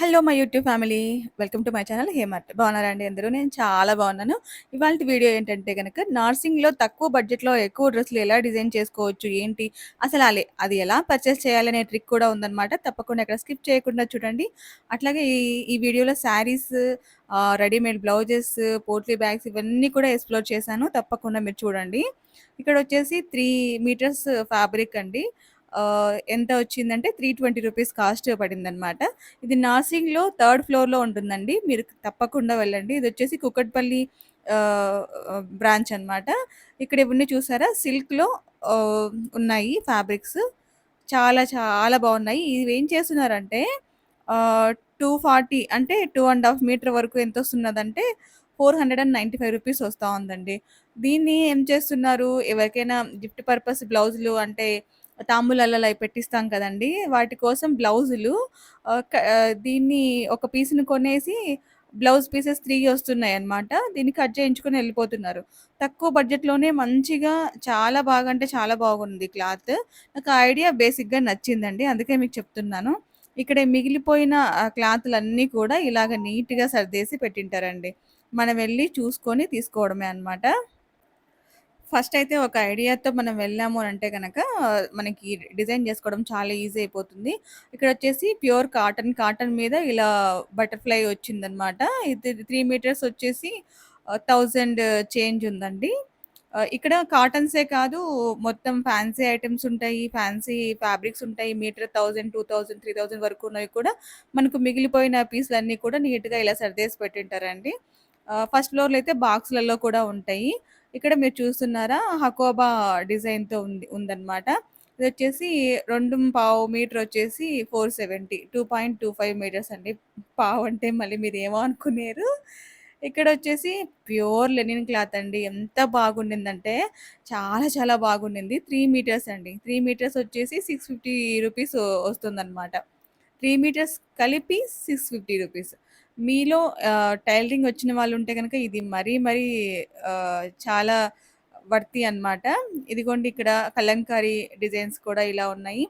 Hello my YouTube family. Welcome to my channel హేమర్ట్ బాగున్నారా అండి అందరూ? నేను చాలా బాగున్నాను. ఇవాళ వీడియో ఏంటంటే కనుక నార్సింగ్లో తక్కువ బడ్జెట్లో ఎక్కువ డ్రెస్సులు ఎలా డిజైన్ చేసుకోవచ్చు ఏంటి అసలు అలే అది ఎలా పర్చేస్ చేయాలనే ట్రిక్ కూడా ఉందన్నమాట. తప్పకుండా ఇక్కడ స్కిప్ చేయకుండా చూడండి. అట్లాగే ఈ ఈ వీడియోలో sarees readymade blouses potli bags ఇవన్నీ కూడా ఎక్స్ప్లోర్ చేశాను. తప్పకుండా మీరు చూడండి. ఇక్కడ వచ్చేసి త్రీ మీటర్స్ ఫ్యాబ్రిక్ అండి. ఎంత వచ్చిందంటే 320 రూపీస్ కాస్ట్ పడిందనమాట. ఇది నార్సింగ్‌లో థర్డ్ ఫ్లోర్‌లో ఉంటుందండి. మీరు తప్పకుండా వెళ్ళండి. ఇది వచ్చేసి కుక్కట్పల్లి బ్రాంచ్ అనమాట. ఇక్కడ ఇవన్నీ చూసారా సిల్క్‌లో ఉన్నాయి ఫ్యాబ్రిక్స్. చాలా చాలా బాగున్నాయి ఇవి ఏం చేస్తున్నారంటే టూ ఫార్టీ అంటే టూ అండ్ హాఫ్ మీటర్ వరకు ఎంత వస్తున్నదంటే four hundred and ninety five rupees వస్తూ ఉందండి. దీన్ని ఏం చేస్తున్నారు ఎవరికైనా గిఫ్ట్ పర్పస్ బ్లౌజులు అంటే తాంబూలాలలో పెట్టిస్తాం కదండీ! వాటి కోసం బ్లౌజులు దీన్ని ఒక పీస్‌ని కొనేసి బ్లౌజ్ పీసెస్ త్రీ వస్తున్నాయి అన్నమాట దీన్ని కట్ చేయించుకొని వెళ్ళిపోతున్నారు తక్కువ బడ్జెట్‌లోనే మంచిగా చాలా బాగా అంటే చాలా బాగుంది క్లాత్. నాకు ఆ ఐడియా బేసిక్‌గా నచ్చిందండి. అందుకే మీకు చెప్తున్నాను. ఇక్కడ మిగిలిపోయిన క్లాత్లన్నీ కూడా ఇలాగ నీట్‌గా సర్దేసి పెట్టింటారండి. మనం వెళ్ళి చూసుకొని తీసుకోవడమే అన్నమాట. ఫస్ట్ అయితే ఒక ఐడియాతో మనం వెళ్ళాము అని అంటే కనుక మనకి డిజైన్ చేసుకోవడం చాలా ఈజీ అయిపోతుంది. ఇక్కడ వచ్చేసి ప్యూర్ కాటన్, కాటన్ మీద ఇలా బటర్‌ఫ్లై వచ్చిందనమాట. ఇది త్రీ మీటర్స్ వచ్చేసి థౌజండ్ చేంజ్ ఉందండి. ఇక్కడ కాటన్సే కాదు మొత్తం ఫ్యాన్సీ ఐటమ్స్ ఉంటాయి. ఫ్యాన్సీ ఫ్యాబ్రిక్స్ ఉంటాయి. మీటర్ 1000, 2000, 3000 వరకు ఉన్నవి కూడా మనకు మిగిలిపోయిన పీసులన్నీ కూడా నీట్‌గా ఇలా సర్దేసి పెట్టింటారండి. ఫస్ట్ ఫ్లోర్‌లో అయితే బాక్స్‌లలో కూడా ఉంటాయి. ఇక్కడ మీరు చూస్తున్నారా హకోబా డిజైన్‌తో ఉంది ఉందన్నమాట. ఇది వచ్చేసి రెండు పావు మీటర్ వచ్చేసి 470 2.25 మీటర్స్ అండి. పావు అంటే మళ్ళీ మీరు ఏమో అనుకునేరు. ఇక్కడొచ్చేసి ప్యూర్ లెనిన్ క్లాత్ అండి. ఎంత బాగుండిందంటే చాలా చాలా బాగుండింది. త్రీ మీటర్స్ అండి. త్రీ మీటర్స్ వచ్చేసి 650 రూపీస్ వస్తుందన్నమాట. త్రీ మీటర్స్ కలిపి 650 రూపీస్. మీలో ఆహ్, టైలరింగ్ వచ్చిన వాళ్ళుంటే గనక ఇది మరీ మరీ ఆహ్, చాలా వర్తీ అన్నమాట. ఇదిగోండి ఇక్కడ కలంకారీ డిజైన్స్ కూడా ఇలా ఉన్నాయి.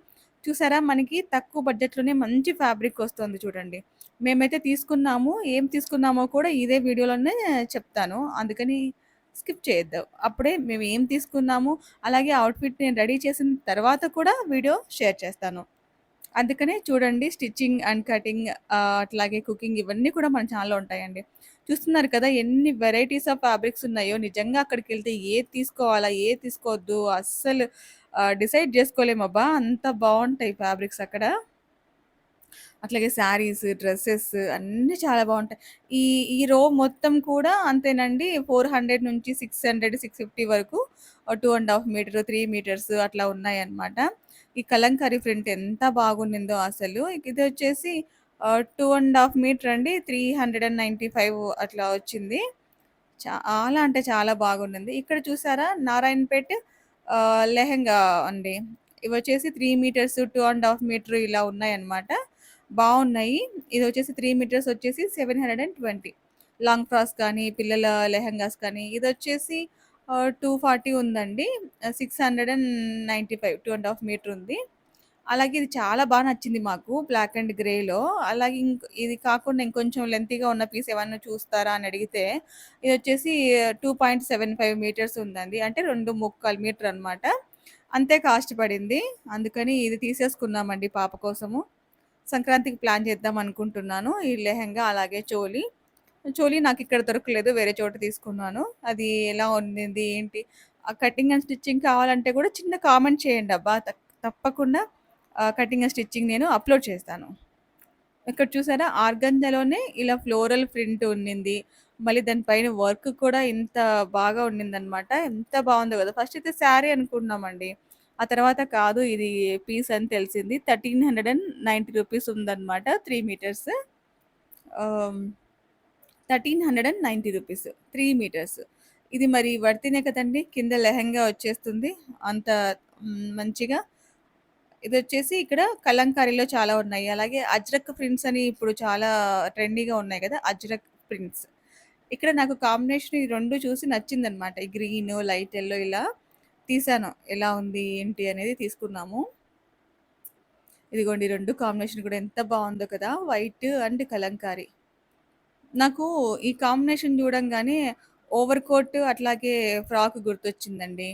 చూసారా మనకి తక్కువ బడ్జెట్‌లోనే మంచి ఫ్యాబ్రిక్ వస్తుంది చూడండి. మేమైతే తీసుకున్నాము. ఏం తీసుకున్నామో కూడా ఇదే వీడియోలోనే చెప్తాను. అందుకని స్కిప్ చేయొద్దు. అప్పుడే మేము ఏం తీసుకున్నాము, అలాగే అవుట్‌ఫిట్ నేను రెడీ చేసిన తర్వాత కూడా వీడియో షేర్ చేస్తాను. అందుకనే చూడండి స్టిచ్చింగ్ అండ్ కటింగ్ అట్లాగే కుకింగ్ ఇవన్నీ కూడా మన ఛానల్లో ఉంటాయండి. చూస్తున్నారు కదా ఎన్ని వెరైటీస్ ఆఫ్ ఫ్యాబ్రిక్స్ ఉన్నాయో నిజంగా అక్కడికెళ్తే ఏది తీసుకోవాలా, ఏది తీసుకోవద్దు అస్సలు డిసైడ్ చేసుకోలేమబ్బా! అంత బాగుంటాయి ఫ్యాబ్రిక్స్ అక్కడ. అట్లాగే శారీస్, డ్రెస్సెస్ అన్నీ చాలా బాగుంటాయి ఈ ఈ రో మొత్తం కూడా అంతేనండి 400 నుంచి 600, 650 వరకు two and half meter, three meters అట్లా ఉన్నాయన్నమాట. ఈ కలంకారీ ప్రింట్ ఎంత బాగుండిందో అసలు. ఇది వచ్చేసి టూ అండ్ హాఫ్ మీటర్ అండి 395 అట్లా వచ్చింది. చాలా అంటే చాలా బాగుండింది. ఇక్కడ చూసారా నారాయణపేట్ లెహంగా లెహెంగా అండి. ఇవొచ్చేసి 3 meters, two and half meter ఇలా ఉన్నాయన్నమాట. బావున్నాయి. ఇదొచ్చేసి 3 మీటర్స్ వచ్చేసి 720 లాంగ్ ఫ్రాక్స్ కానీ, పిల్లల లెహెంగాస్ కానీ ఇదొచ్చేసి టూ ఫార్టీ ఉందండి. Six hundred and ninety five two and half meter ఉంది. అలాగే ఇది చాలా బాగా నచ్చింది మాకు బ్లాక్ అండ్ గ్రేలో. అలాగే ఇంక్ ఇది కాకుండా ఇంకొంచెం లెంతీగా ఉన్న పీస్ ఏమన్నా చూస్తారా అని అడిగితే ఇది వచ్చేసి two point seven five meters ఉందండి. అంటే 2.25 మీటర్ అన్నమాట. అంతే కాస్ట్ పడింది. అందుకని ఇది తీసేసుకున్నామండి పాప కోసము. సంక్రాంతికి ప్లాన్ చేద్దాం అనుకుంటున్నాను. ఈ లెహెంగా అలాగే చోలీ. చోలీ నాకు ఇక్కడ దొరకలేదు. వేరే చోట తీసుకున్నాను. అది ఎలా ఉంది ఏంటి? ఆ కటింగ్ అండ్ స్టిచ్చింగ్ కావాలంటే కూడా చిన్న కామెంట్ చేయండి అబ్బా తప్పకుండా కటింగ్ అండ్ స్టిచ్చింగ్ నేను అప్‌లోడ్ చేస్తాను. ఇక్కడ చూసారా ఆర్గంజాలోనే ఇలా ఫ్లోరల్ ప్రింట్ ఉండింది. మళ్ళీ దానిపైన వర్క్ కూడా ఇంత బాగా ఉండిందన్నమాట. ఎంత బాగుందో కదా! ఫస్ట్ అయితే శారీ అనుకున్నామండి. ఆ తర్వాత కాదు ఇది పీస్ అని తెలిసింది. 1390 రూపీస్ ఉందన్నమాట three meters. Thirteen hundred and ninety rupees three meters. ఇది మరి వర్తినే కదండి కింద లెహంగా వచ్చేస్తుంది. అంత మంచిగా ఇది వచ్చేసి ఇక్కడ కలంకారీలో చాలా ఉన్నాయి. అలాగే అజ్రక్ ప్రింట్స్ అని ఇప్పుడు చాలా ట్రెండీగా ఉన్నాయి కదా! అజ్రక్ ప్రింట్స్. ఇక్కడ నాకు కాంబినేషన్ ఈ రెండు చూసి నచ్చిందన్నమాట. ఈ గ్రీన్ లైట్ ఎల్లో ఇలా తీశాను. ఎలా ఉంది ఏంటి అనేది తీసుకున్నాము. ఇదిగోండి రెండు కాంబినేషన్ కూడా ఎంత బాగుందో కదా! White and Kalamkari. నాకు ఈ కాంబినేషన్ చూడంగానే ఓవర్ కోట్ అట్లాగే ఫ్రాక్ గుర్తొచ్చిందండి.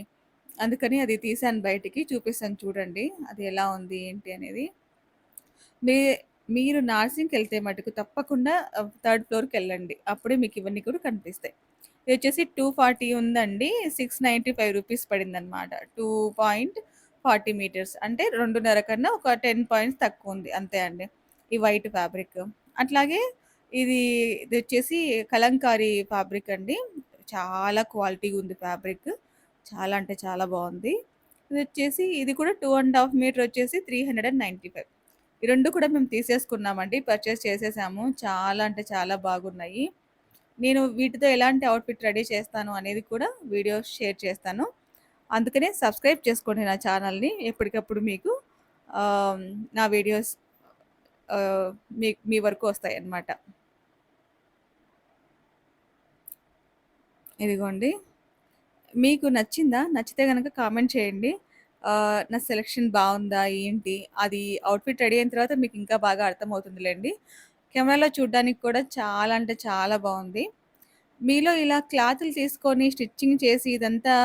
అందుకని అది తీసాను బయటికి. చూపిస్తాను చూడండి. అది ఎలా ఉంది ఏంటి అనేది. మీ మీరు నార్సింగ్కి వెళ్తే మటుకు తప్పకుండా థర్డ్ ఫ్లోర్కి వెళ్ళండి అప్పుడే మీకు ఇవన్నీ కూడా కనిపిస్తాయి. మీరు వచ్చేసి టూ ఫార్టీ ఉందండి. 695 రూపీస్ పడిందనమాట. 2.40 మీటర్స్ అంటే 2.5 కన్నా ఒక 10 పాయింట్స్ తక్కువ ఉంది అంతే అండి. ఈ వైట్ ఫ్యాబ్రిక్. అట్లాగే ఇది వచ్చేసి కలంకారీ ఫ్యాబ్రిక్ అండి. చాలా క్వాలిటీగా ఉంది ఫ్యాబ్రిక్. చాలా అంటే చాలా బాగుంది ఇది వచ్చేసి ఇది కూడా టూ అండ్ హాఫ్ మీటర్ వచ్చేసి 395. ఈ రెండు కూడా మేము తీసేసుకున్నామండి. పర్చేస్ చేసేసాము. చాలా అంటే చాలా బాగున్నాయి. నేను వీటితో ఎలాంటి అవుట్‌ఫిట్ రెడీ చేస్తాను అనేది కూడా వీడియో షేర్ చేస్తాను. అందుకనే సబ్స్క్రైబ్ చేసుకోండి నా ఛానల్‌ని. ఎప్పటికప్పుడు మీకు నా వీడియోస్ మీ మీ వరకు వస్తాయన్నమాట. ఇదిగోండి. మీకు నచ్చిందా? నచ్చితే కనుక కామెంట్ చేయండి. నా సెలక్షన్ బాగుందా ఏంటి? అది అవుట్‌ఫిట్ రెడీ అయిన తర్వాత మీకు ఇంకా బాగా అర్థమవుతుందిలేండి కెమెరాలో చూడడానికి కూడా చాలా అంటే చాలా బాగుంది మీలో ఇలా క్లాతులు తీసుకొని స్టిచ్చింగ్ చేసి ఇదంతా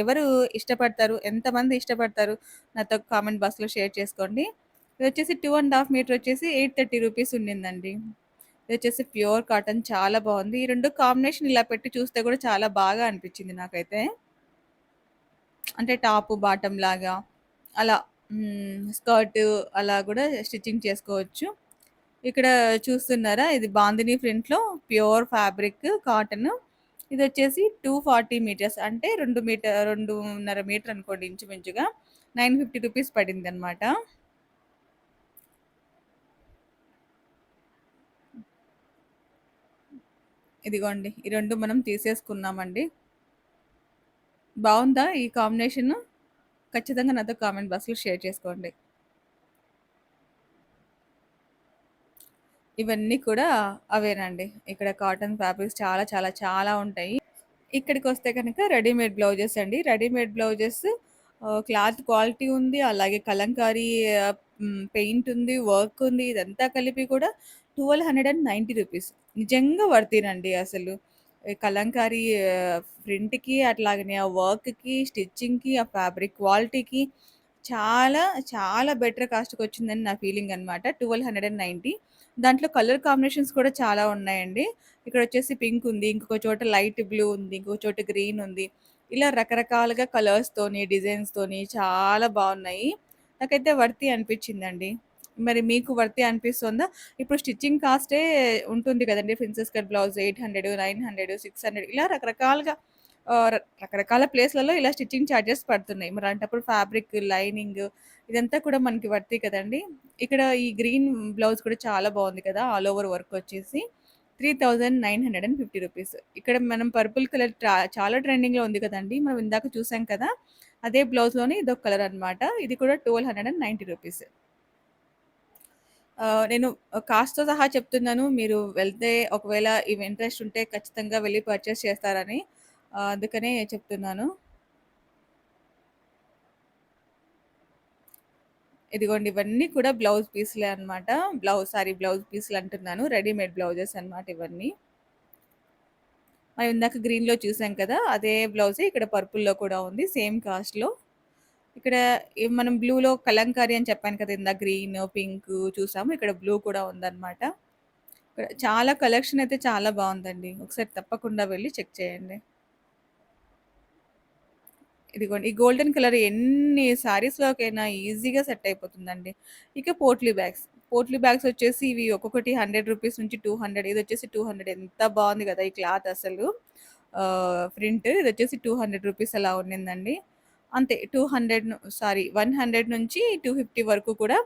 ఎవరు ఇష్టపడతారు? ఎంతమంది ఇష్టపడతారు? నాతో కామెంట్ బాక్స్‌లో షేర్ చేసుకోండి. ఇది వచ్చేసి టూ అండ్ హాఫ్ మీటర్ వచ్చేసి 830 రూపీస్ ఉండిందండి. ఇది వచ్చేసి ప్యూర్ కాటన్ చాలా బాగుంది ఈ రెండు కాంబినేషన్ ఇలా పెట్టి చూస్తే కూడా చాలా బాగా అనిపించింది నాకైతే. అంటే టాపు, బాటమ్ లాగా అలా స్కర్ట్ అలా కూడా స్టిచ్చింగ్ చేసుకోవచ్చు. ఇక్కడ చూస్తున్నారా? ఇది బాందిని ప్రింట్‌లో ప్యూర్ ఫ్యాబ్రిక్ కాటన్. ఇది వచ్చేసి టూ ఫార్టీ మీటర్స్ అంటే రెండు మీటర్ రెండున్నర మీటర్ అనుకోండి ఇంచుమించుగా. 950 రూపీస్ పడింది అనమాట ఇదిగోండి. ఈ రెండు మనం తీసేసుకున్నామండి. బాగుందా ఈ కాంబినేషన్ ఖచ్చితంగా నాతో కామెంట్ బాక్స్‌లో షేర్ చేసుకోండి. ఇవన్నీ కూడా అవేనండి. ఇక్కడ కాటన్ ఫ్యాబ్రిక్స్ చాలా చాలా చాలా ఉంటాయి. ఇక్కడికి వస్తే కనుక రెడీమేడ్ బ్లౌజెస్ అండి. రెడీమేడ్ బ్లౌజెస్ క్లాత్ క్వాలిటీ ఉంది. అలాగే కలంకారీ పెయింట్ ఉంది. వర్క్ ఉంది. ఇదంతా కలిపి కూడా 1290 రూపీస్. నిజంగా వర్తీనండి అసలు. కలంకారి కలంకారీ ప్రింట్‌కి అట్లాగనే ఆ వర్క్‌కి, స్టిచ్చింగ్‌కి, ఆ ఫ్యాబ్రిక్ క్వాలిటీకి చాలా చాలా బెటర్ కాస్ట్‌కొచ్చిందని నా ఫీలింగ్ అనమాట. 1290 దాంట్లో కలర్ కాంబినేషన్స్ కూడా చాలా ఉన్నాయండి. ఇక్కడ వచ్చేసి పింక్ ఉంది. ఇంకొక చోట లైట్ బ్లూ ఉంది. ఇంకొక చోట గ్రీన్ ఉంది. ఇలా రకరకాలుగా కలర్స్‌తోని, డిజైన్స్‌తోని చాలా బాగున్నాయి నాకైతే వర్తి అనిపించిందండి మరి మీకు వర్తి అనిపిస్తుందా? ఇప్పుడు స్టిచ్చింగ్ కాస్టే ఉంటుంది కదండీ! ప్రిన్సెస్ కట్ బ్లౌజ్ 800, 900, 600 ఇలా రకరకాలుగా రకరకాల ప్లేస్‌లలో ఇలా స్టిచ్చింగ్ చార్జెస్ పడుతున్నాయి. మరి అంటప్పుడు ఫ్యాబ్రిక్, లైనింగ్ ఇదంతా కూడా మనకి వర్తి కదండీ! ఇక్కడ ఈ గ్రీన్ బ్లౌజ్ కూడా చాలా బాగుంది కదా! ఆల్ ఓవర్ వర్క్ వచ్చేసి 3950 రూపీస్. ఇక్కడ మనం పర్పుల్ కలర్ ట్రా చాలా ట్రెండింగ్‌లో ఉంది కదండి మనం ఇందాక చూసాం కదా! అదే బ్లౌజ్‌లోనే ఇదొక కలర్ అనమాట. ఇది కూడా 1290 రూపీస్. నేను కాస్ట్‌తో సహా చెప్తున్నాను. మీరు వెళ్తే ఒకవేళ ఇవి ఇంట్రెస్ట్ ఉంటే ఖచ్చితంగా వెళ్ళి పర్చేస్ చేస్తారని. అందుకనే చెప్తున్నాను. ఇదిగోండి ఇవన్నీ కూడా బ్లౌజ్ పీస్‌లే అనమాట. బ్లౌజ్ సారీ బ్లౌజ్ పీస్‌లు అంటున్నాను. రెడీమేడ్ బ్లౌజెస్ అనమాట ఇవన్నీ. మనం ఇందాక గ్రీన్‌లో చూసాం కదా! అదే బ్లౌజే ఇక్కడ పర్పుల్‌లో కూడా ఉంది. సేమ్ కాస్ట్‌లో. ఇక్కడ మనం బ్లూలో కలంకారీ అని చెప్పాను కదా! ఇందా గ్రీన్, పింక్ చూసాము. ఇక్కడ బ్లూ కూడా ఉందన్నమాట ఇక్కడ చాలా కలెక్షన్ అయితే చాలా బాగుందండి ఒకసారి తప్పకుండా వెళ్ళి చెక్ చేయండి. ఇదిగోండి. ఈ గోల్డెన్ కలర్ ఎన్ని శారీస్‌లోకైనా ఈజీగా సెట్ అయిపోతుందండి. ఇక పోట్లీ బ్యాగ్స్. పోట్లీ బ్యాగ్స్ వచ్చేసి ఇవి ఒక్కొక్కటి 100 రూపీస్ నుంచి టూ హండ్రెడ్ ఇది వచ్చేసి టూ హండ్రెడ్ ఎంత బాగుంది కదా! ఈ క్లాత్ అసలు. ప్రింట్ ఇది వచ్చేసి టూ హండ్రెడ్ రూపీస్ అలా ఉండిందండి. అంతే టూ హండ్రెడ్ సారీ 100 నుంచి 250 వరకు కూడా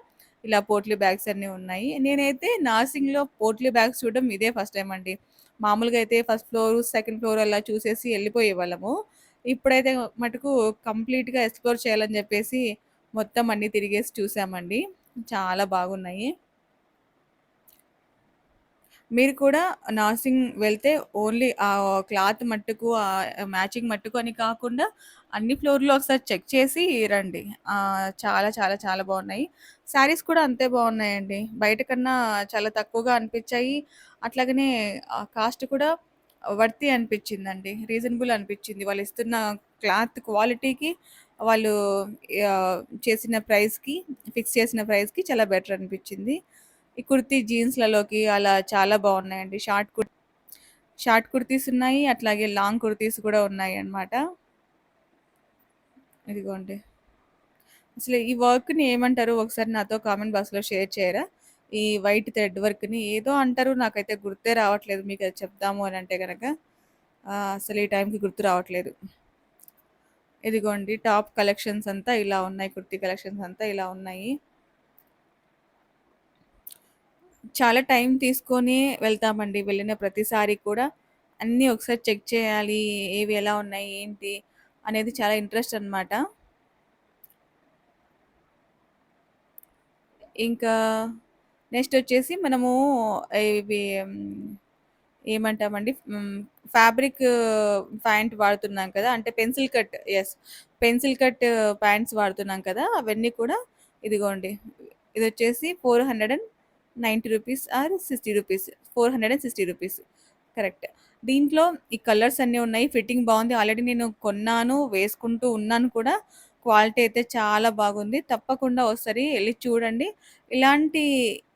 ఇలా పోట్లీ బ్యాగ్స్ అన్నీ ఉన్నాయి. నేనైతే నర్సింగ్లో పోట్లీ బ్యాగ్స్ చూడడం ఇదే ఫస్ట్ టైం అండి. మామూలుగా అయితే ఫస్ట్ ఫ్లోర్, సెకండ్ ఫ్లోర్ అలా చూసేసి ఎళ్ళిపోయేవాళ్ళము. ఇప్పుడైతే మటుకు కంప్లీట్‌గా ఎక్స్‌ప్లోర్ చేయాలని చెప్పేసి మొత్తం అన్నీ తిరిగేసి చూసామండి. చాలా బాగున్నాయి. మీరు కూడా నర్సింగ్ వెళ్తే ఓన్లీ ఆ క్లాత్ మట్టుకు ఆ మ్యాచింగ్ మట్టుకు అని కాకుండా అన్ని ఫ్లోర్‌లో ఒకసారి చెక్ చేసి రండి. చాలా చాలా చాలా బాగున్నాయి. శారీస్ కూడా అంతే బాగున్నాయండి. బయట కన్నా చాలా తక్కువగా అనిపించాయి. అట్లాగనే కాస్ట్ కూడా వర్తి అనిపించిందండి. రీజనబుల్ అనిపించింది. వాళ్ళు ఇస్తున్న క్లాత్ క్వాలిటీకి, వాళ్ళు చేసిన ప్రైస్‌కి, ఫిక్స్ చేసిన ప్రైస్‌కి చాలా బెటర్ అనిపించింది ఈ కుర్తీ జీన్స్‌లలోకి అలా చాలా బాగున్నాయండి షార్ట్ కుర్ షార్ట్ కుర్తీస్ ఉన్నాయి. అట్లాగే లాంగ్ కుర్తీస్ కూడా ఉన్నాయి అన్నమాట ఇదిగోండి. అసలు ఈ వర్క్‌ని ఏమంటారు? ఒకసారి నాతో కామెంట్ బాక్స్‌లో షేర్ చేయరా? ఈ వైట్ థ్రెడ్ వర్క్‌ని ఏదో అంటారు. నాకైతే గుర్తే రావట్లేదు. మీకు అది చెప్దాము అని అంటే కనుక అసలు ఈ టైంకి గుర్తు రావట్లేదు. ఇదిగోండి టాప్ కలెక్షన్స్ అంతా ఇలా ఉన్నాయి. కుర్తీ కలెక్షన్స్ అంతా ఇలా ఉన్నాయి. చాలా టైం తీసుకొని వెళ్తామండి. వెళ్ళిన ప్రతిసారి కూడా అన్నీ ఒకసారి చెక్ చేయాలి. ఏవి ఎలా ఉన్నాయి? ఏంటి? అనేది చాలా ఇంట్రెస్ట్ అనమాట. ఇంకా నెక్స్ట్ వచ్చేసి మనము ఇవి ఏమంటామండి ఫ్యాబ్రిక్ ప్యాంట్ వాడుతున్నాం కదా! అంటే pencil cut yes pencil cut pants వాడుతున్నాం కదా! అవన్నీ కూడా ఇదిగోండి. ఇది వచ్చేసి four hundred and ninety rupees or 60 rupees. 460 rupees. Correct. దీంట్లో ఈ కలర్స్ అన్నీ ఉన్నాయి. ఫిట్టింగ్ బాగుంది ఆల్రెడీ నేను కొన్నాను. వేసుకుంటూ ఉన్నాను కూడా. క్వాలిటీ అయితే చాలా బాగుంది. తప్పకుండా ఒకసారి వెళ్ళి చూడండి. ఇలాంటి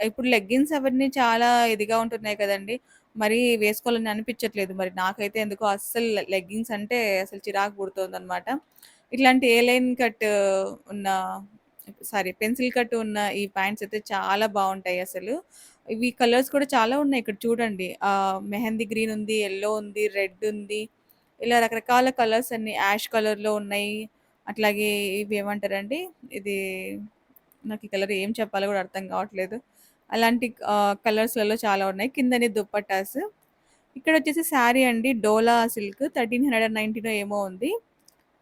ఇప్పుడు లెగ్గిన్స్ అవన్నీ చాలా ఇదిగా ఉంటున్నాయి కదండీ! మరీ వేసుకోవాలని అనిపించట్లేదు. మరి నాకైతే ఎందుకో అస్సలు లెగ్గింగ్స్ అంటే అసలు చిరాకు పుడుతోందనమాట. ఇట్లాంటి ఏ లైన్ కట్ ఉన్న సారీ పెన్సిల్ కట్ ఉన్న ఈ ప్యాంట్స్ అయితే చాలా బాగుంటాయి అసలు. ఇవి కలర్స్ కూడా చాలా ఉన్నాయి ఇక్కడ చూడండి. మెహందీ గ్రీన్ ఉంది, ఎల్లో ఉంది, రెడ్ ఉంది. ఇలా రకరకాల కలర్స్ అన్ని యాష్ కలర్‌లో ఉన్నాయి. అట్లాగే ఇవి ఏమంటారండి? ఇది నాకు ఈ కలర్ ఏం చెప్పాలో కూడా అర్థం కావట్లేదు. అలాంటి కలర్స్‌లలో చాలా ఉన్నాయి. కిందనే దుప్పట్టాస్. ఇక్కడొచ్చేసి శారీ అండి. డోలా సిల్క్ 1390నో ఏమో ఉంది.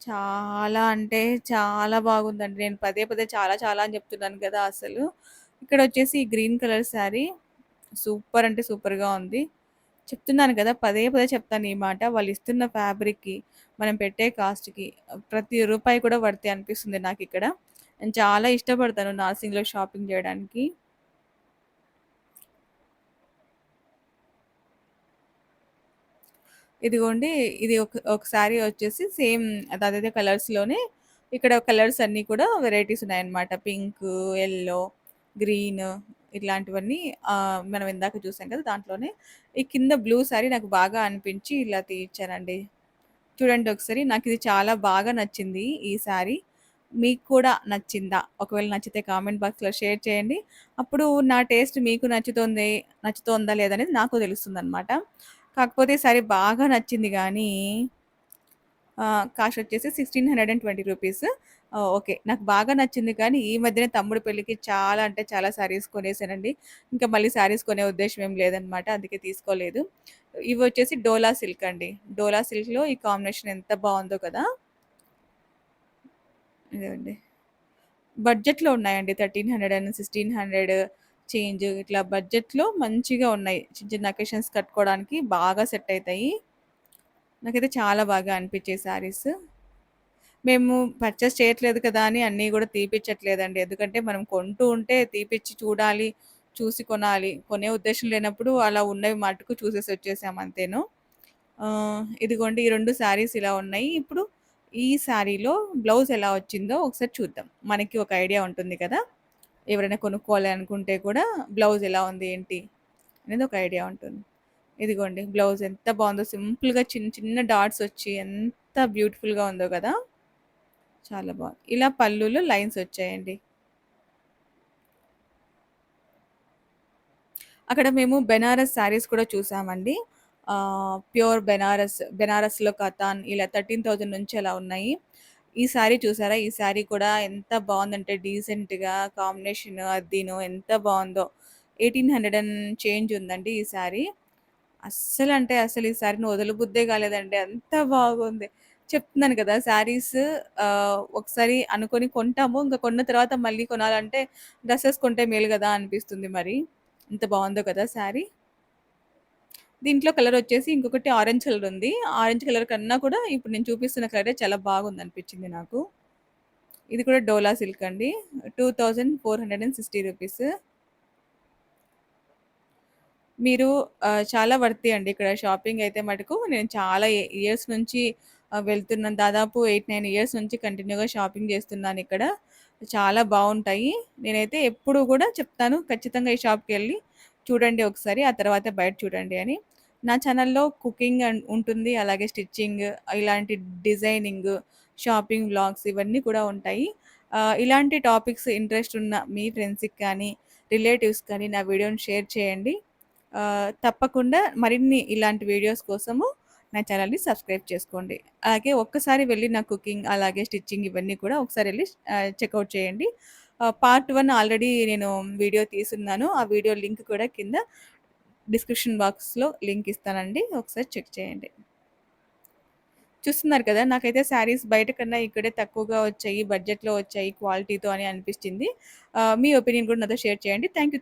చాలా అంటే చాలా బాగుందండి. నేను పదే పదే చాలా చాలా అని చెప్తున్నాను కదా! అసలు. ఇక్కడ వచ్చేసి గ్రీన్ కలర్ శారీ సూపర్ అంటే సూపర్‌గా ఉంది. చెప్తున్నాను కదా! పదే పదే చెప్తాను ఈ మాట. వాళ్ళిస్తున్న ఫ్యాబ్రిక్‌కి, మనం పెట్టే కాస్ట్‌కి ప్రతి రూపాయి కూడా పడితే అనిపిస్తుంది నాకు ఇక్కడ నేను చాలా ఇష్టపడతాను నార్సింగ్‌లో షాపింగ్ చేయడానికి ఇదిగోండి ఇది ఒక ఒక శారీ వచ్చేసి సేమ్ అదదే కలర్స్‌లోనే ఇక్కడ కలర్స్ అన్నీ కూడా వెరైటీస్ ఉన్నాయన్నమాట. పింక్ ఎల్లో గ్రీన్ ఇట్లాంటివన్నీ మనం ఇందాక చూసాం కదా! దాంట్లోనే ఈ కింద బ్లూ శారీ నాకు బాగా అనిపించి ఇలా తీర్చానండి చూడండి ఒకసారి. నాకు ఇది చాలా బాగా నచ్చింది ఈ శారీ. మీకు కూడా నచ్చిందా? ఒకవేళ నచ్చితే కామెంట్ బాక్స్‌లో షేర్ చేయండి. అప్పుడు నా టేస్ట్ మీకు నచ్చుతుంది నచ్చుతోందా లేదనేది నాకు తెలుస్తుంది అనమాట కాకపోతే సరే బాగా నచ్చింది కానీ కాస్ట్ వచ్చేసి 1620 రూపీస్. ఓకే. నాకు బాగా నచ్చింది కానీ ఈ మధ్యనే తమ్ముడు పెళ్ళికి చాలా అంటే చాలా శారీస్ కొనేసానండి. ఇంకా మళ్ళీ శారీస్ కొనే ఉద్దేశం ఏం లేదనమాట. అందుకే తీసుకోలేదు. ఇవి వచ్చేసి డోలా సిల్క్ అండి. డోలా సిల్క్‌లో ఈ కాంబినేషన్ ఎంత బాగుందో కదా! ఇదిగోండి. బడ్జెట్‌లో ఉన్నాయండి. 1300 అండ్ 1600 చేంజ్ ఇట్లా బడ్జెట్‌లో మంచిగా ఉన్నాయి. చిన్న చిన్న అకేషన్స్ కట్టుకోవడానికి బాగా సెట్ అవుతాయి నాకైతే చాలా బాగా అనిపించే శారీస్. మేము పర్చేస్ చేయట్లేదు కదా! అని అన్నీ కూడా తీపిచ్చట్లేదండి. ఎందుకంటే మనం కొంటూ ఉంటే తీపిచ్చి చూడాలి, చూసి కొనాలి. కొనే ఉద్దేశం లేనప్పుడు అలా ఉన్నవి మటుకు చూసేసి వచ్చేసాం అంతేను. ఇదిగోండి ఈ రెండు శారీస్ ఇలా ఉన్నాయి. ఇప్పుడు ఈ శారీలో బ్లౌజ్ ఎలా వచ్చిందో ఒకసారి చూద్దాం. మనకి ఒక ఐడియా ఉంటుంది కదా! ఎవరైనా కొనుక్కోవాలి అనుకుంటే కూడా బ్లౌజ్ ఎలా ఉంది ఏంటి అనేది ఒక ఐడియా ఉంటుంది. ఇదిగోండి బ్లౌజ్ ఎంత బాగుందో సింపుల్‌గా చిన్న చిన్న డాట్స్ వచ్చి ఎంత బ్యూటిఫుల్‌గా ఉందో కదా! చాలా బాగుంది ఇలా పళ్ళులో లైన్స్ వచ్చాయండి. అక్కడ మేము బెనారస్ శారీస్ కూడా చూసామండి. ప్యూర్ బెనారస్, బెనారస్‌లో కథాన్ ఇలా 13,000 నుంచి అలా ఉన్నాయి. ఈ శారీ చూసారా? ఈ శారీ కూడా ఎంత బాగుందంటే డీసెంట్‌గా కాంబినేషన్ అద్దీను ఎంత బాగుందో ఎయిటీన్ హండ్రెడ్ అండ్ చేంజ్ ఉందండి ఈ శారీ. అస్సలంటే అసలు ఈ శారీని వదలబుద్దే కాలేదండి. అంత బాగుంది. చెప్తున్నాను కదా! శారీస్ ఒకసారి అనుకొని కొంటాము. ఇంకా కొన్న తర్వాత మళ్ళీ కొనాలంటే డ్రెస్సెస్ కొంటే మేలు కదా అనిపిస్తుంది మరి. ఎంత బాగుందో కదా శారీ. దీంట్లో కలర్ వచ్చేసి ఇంకొకటి ఆరెంజ్ కలర్ ఉంది. ఆరెంజ్ కలర్ కన్నా కూడా ఇప్పుడు నేను చూపిస్తున్న కలరే చాలా బాగుంది అనిపించింది నాకు. ఇది కూడా డోలా సిల్క్ అండి. 2460 రూపీస్. మీరు చాలా వర్తి అండి. ఇక్కడ షాపింగ్ అయితే మటుకు నేను చాలా ఇయర్స్ నుంచి వెళ్తున్నాను. దాదాపు 8, 9 ఇయర్స్ నుంచి కంటిన్యూ‌గా షాపింగ్ చేస్తున్నాను ఇక్కడ చాలా బాగుంటాయి నేనైతే ఎప్పుడు కూడా చెప్తాను ఖచ్చితంగా ఈ షాప్కి వెళ్ళి చూడండి ఒకసారి. ఆ తర్వాత బయట చూడండి అని. నా ఛానల్లో కుకింగ్ అండ్ ఉంటుంది. అలాగే స్టిచ్చింగ్ ఇలాంటి డిజైనింగ్, షాపింగ్ వ్లాగ్స్ ఇవన్నీ కూడా ఉంటాయి. ఇలాంటి టాపిక్స్ ఇంట్రెస్ట్ ఉన్న మీ ఫ్రెండ్స్‌కి కానీ, రిలేటివ్స్ కానీ నా వీడియోని షేర్ చేయండి. తప్పకుండా మరిన్ని ఇలాంటి వీడియోస్ కోసము నా ఛానల్ని సబ్స్క్రైబ్ చేసుకోండి. అలాగే ఒక్కసారి వెళ్ళి నా కుకింగ్, అలాగే స్టిచ్చింగ్ ఇవన్నీ కూడా ఒకసారి వెళ్ళి చెక్అవుట్ చేయండి. పార్ట్ వన్ ఆల్రెడీ నేను వీడియో తీసున్నాను. ఆ వీడియో లింక్ కూడా కింద డిస్క్రిప్షన్ బాక్స్‌లో లింక్ ఇస్తానండి. ఒకసారి చెక్ చేయండి. చూస్తున్నారు కదా! నాకైతే శారీస్ బయట కన్నా ఇక్కడే తక్కువగా వచ్చాయి. బడ్జెట్‌లో వచ్చాయి క్వాలిటీతో అని అనిపించింది. మీ ఒపీనియన్ కూడా నాతో షేర్ చేయండి. Thank you.